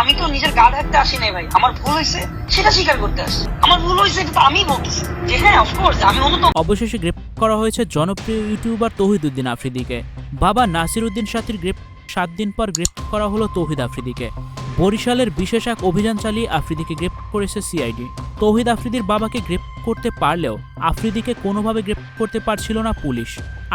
আমি তো নিজের গা ঢাকতে আসি নাই ভাই। আমার ভুল হয়েছে, সেটা স্বীকার করতে আসছি। আমার ভুল হয়েছে, এটা তো আমিই বলতেছি। যে হ্যাঁ অফকোর্স আমি অনুতম অবশেষে গ্রেপ্তার করা হয়েছে জনপ্রিয় ইউটিউবার তৌহিদুদ্দিন আফ্রিদিকে। বাবা নাসির উদ্দিন সাথীর গ্রেপ সাত দিন পর গ্রেপ্তার করা হলো তৌহিদ আফ্রিদিকে। বরিশালের বিশেষ এক অভিযান চালিয়ে আফ্রিদিকে গ্রেপ্তার করেছে সিআইডি। তৌহিদ আফ্রিদির বাবাকে গ্রেপ্তার করতে পারলেও আফ্রিদিকে কোনোভাবে গ্রেপ্তার করতে পারছিল না পুলিশ।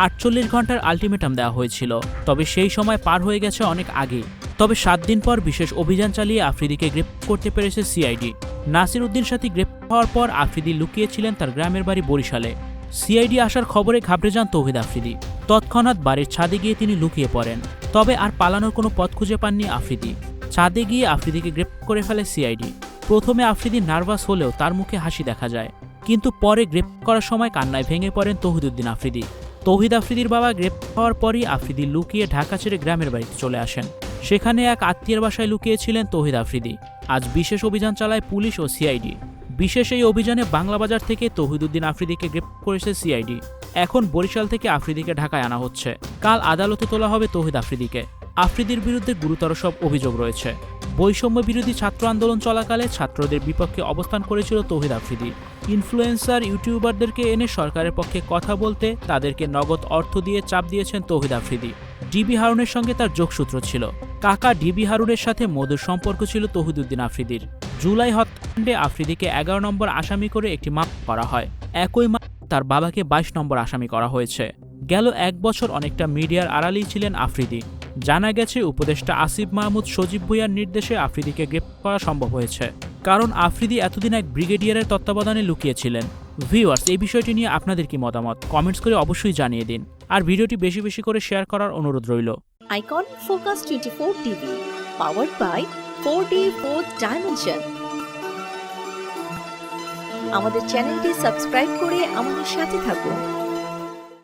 আটচল্লিশ ঘণ্টার আলটিমেটাম দেওয়া হয়েছিল, তবে সেই সময় পার হয়ে গেছে অনেক আগে তবে সাত দিন পর বিশেষ অভিযান চালিয়ে আফ্রিদিকে গ্রেপ্তার করতে পেরেছে সিআইডি। নাসির উদ্দিন সাথী গ্রেপ্তার হওয়ার পর আফ্রিদি লুকিয়েছিলেন তার গ্রামের বাড়ি বরিশালে। সিআইডি আসার খবরে ঘাবড়ে যান তৌহিদ আফ্রিদি। তৎক্ষণাৎ বাড়ির ছাদে গিয়ে তিনি লুকিয়ে পড়েন। তবে আর পালানোর কোনো পথ খুঁজে পাননি আফ্রিদি। ছাদে গিয়ে আফ্রিদিকে গ্রেপ্তার করে ফেলে সিআইডি। প্রথমে আফ্রিদি নার্ভাস হলেও তার মুখে হাসি দেখা যায়। কিন্তু পরে গ্রেপ্তার করার সময় কান্নায় ভেঙে পড়েন তৌহিদুদ্দিন আফ্রিদি। তৌহিদ আফ্রিদির বাবা গ্রেপ্তার হওয়ার পরই আফ্রিদি লুকিয়ে ঢাকা ছেড়ে গ্রামের বাড়িতে চলে আসেন। সেখানে এক আত্মীয়ের বাসায় লুকিয়েছিলেন তৌহিদ আফ্রিদি। আজ বিশেষ অভিযান চালায় পুলিশ ও সিআইডি। বিশেষ এই অভিযানে বাংলা বাজার থেকে তৌহিদুদ্দিন আফ্রিদিকে গ্রেপ্তার করেছে সিআইডি। এখন বরিশাল থেকে আফ্রিদিকে ঢাকায় আনা হচ্ছে। কাল আদালতে তোলা হবে তৌহিদ আফ্রিদিকে। আফ্রিদির বিরুদ্ধে গুরুতর সব অভিযোগ রয়েছে। বৈষম্য বিরোধী ছাত্র আন্দোলন চলাকালে ছাত্রদের বিপক্ষে অবস্থান করেছিল তৌহিদ আফ্রিদি। ইনফ্লুয়েন্সার, ইউটিউবারদেরকে এনে সরকারের পক্ষে কথা বলতে তাদেরকে নগদ অর্থ দিয়ে চাপ দিয়েছেন তৌহিদ আফ্রিদি। ডিবি হারুনের সঙ্গে তার যোগসূত্র ছিল। কাকা ডিবি হারুনের সাথে মধুর সম্পর্ক ছিল তৌহিদুদ্দিন আফ্রিদির। জুলাই হত্যাকাণ্ডে আফ্রিদিকে এগারো নম্বর আসামি করে একটি মাপ করা হয়। একই মাপ তার বাবাকে বাইশ নম্বর আসামি করা হয়েছে। গেল এক বছর অনেকটা মিডিয়ার আড়ালেই ছিলেন আফ্রিদি। জানা গেছে, উপদেষ্টা আসিফ মাহমুদ সজীব ভুইয়ার নির্দেশে আফ্রিদিকে গ্রেপ্তার করা সম্ভব হয়েছে। কারণ আফ্রিদি এতদিন এক ব্রিগেডিয়ারের তত্ত্বাবধানে লুকিয়েছিলেন ভিউয়ার্স, এই বিষয়টি নিয়ে আপনাদের কি মতামত? কমেন্টস করে অবশ্যই জানিয়ে দিন। আর ভিডিওটি বেশি বেশি করে শেয়ার করার অনুরোধ রইল। Icon focus twenty four TV power by four D four dimension আমাদের চ্যানেলটি সাবস্ক্রাইব করে আমাদের সাথে থাকুন।